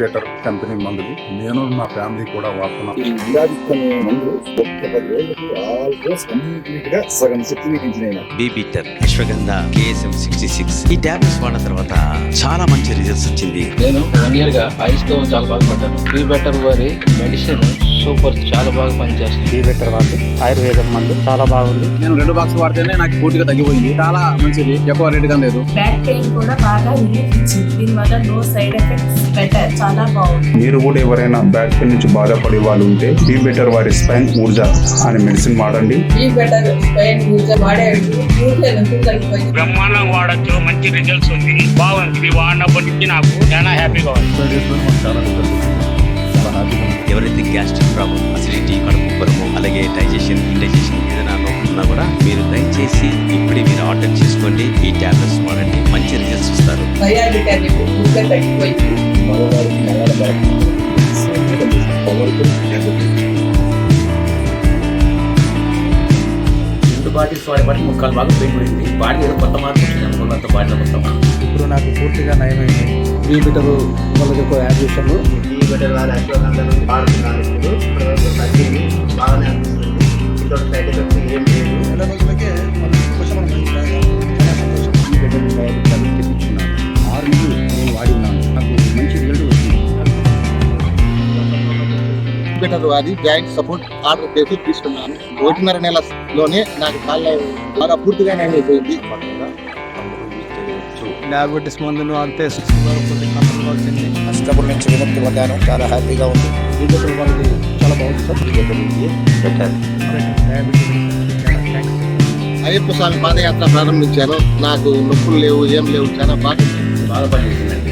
Better company మందులు. నేను నా ఫ్యామిలీ కూడా వాడుతున్నాం. ఈ విరాజితమైన మందు ఒక్క పదేళ్ళకి ఆల్మోస్ట్ కంప్లీట్గా సగం శక్తి వీగించిన బీబీటర్ అశ్వగంధ కేఎస్ఎం సిక్స్టీ సిక్స్. ఈ టాబ్లెట్స్ వాడిన తర్వాత చాలా మంచి రిజల్ట్స్ వచ్చింది. నేను వన్ ఇయర్గా ఐస్తో చాలా బాగుపడ్డాను ఫీ బెటర్ వారి మెడిసిన్ సూపర్ చాలా బాగా పనిచేస్తుంది. ఆయుర్వేదం మందు చాలా బాగుంది. నేను రెండు బాక్స్ వాడితేనే నాకు పూర్తిగా తగ్గిపోయింది. చాలా మంచిది ఎక్కువ రేట్గా లేదు. బ్యాక్ పెయిన్ కూడా బాగా రిలీఫ్ ఇచ్చింది. దీనివల్ల నో సైడ్ ఎఫెక్ట్స్ బెటర్ చాలా బాగుంది. మీరు కూడా ఎవరైనా బ్యాక్ పెయిన్ నుంచి బాధపడే వాళ్ళు ఉంటే బీ బెటర్ వారి స్పైన్ ఊర్జా అనే మెడిసిన్ వాడండి. ఈ బెటర్ నొప్పి తగ్గిపోయింది. బ్రహ్మాండం వాడచ్చు మంచి రిజల్ట్స్ ఉంది. బాగుంది. ఇది వాడినప్పటి నుంచి నాకు చాలా హ్యాపీగా ఉంది. ఎవరైతే గ్యాస్ట్రిక్ ప్రాబ్లం అసిడిటీ కడుపు ఉబ్బరము అలాగే డైజెషన్ ఇండైజెషన్ ఏదైనా నొప్పున్నా కూడా మీరు దయచేసి ఇప్పుడే మీరు ఆర్డర్ చేసుకోండి. ఈ టాబ్లెట్స్ వాడండి. మంచి రిజల్ట్స్ ఇస్తారు. బయాడిక్ అనేది ఊరికే తగ్గిపోయింది మగవారికి నల్లడ పవర్ఫుల్ రెండు బాటిల్స్ వాడే వాటికి ముక్కలు బాగా పెయిన్ పడింది బాడీ ఏదో కొత్త మార్పు. వచ్చింది అనుకున్నంత బాడీలో మొత్తం ఇప్పుడు నాకు పూర్తిగా నయమైంది. ఈ బెటర్ వాళ్ళకి ఒక యాడ్ చేశాను ఈ బెటర్ వారి అశ్వగంధలు వాడుతున్నాను ఇప్పుడు. బాగానే అనిపిస్తుంది. ఇంట్లో బెటర్ అది జాయింట్ సపోర్ట్ ఆర్డర్ చేసి తీసుకున్నాను. ఒకటిన్నర నెలలోనే నాకు కాళ్ళ బాగా పూర్తిగా నయమైపోయింది డయాబెటీస్ మందులు అంతే. వచ్చింది కష్టపడి నుంచి విముక్తి పొందాను. చాలా హ్యాపీగా ఉంది. చాలా బాగుంది అయ్యప్ప స్వామి పాదయాత్ర ప్రారంభించాను నాకు నొప్పులు లేవు ఏం లేవు చాలా బాగా బాగా పనిచేసిందండి.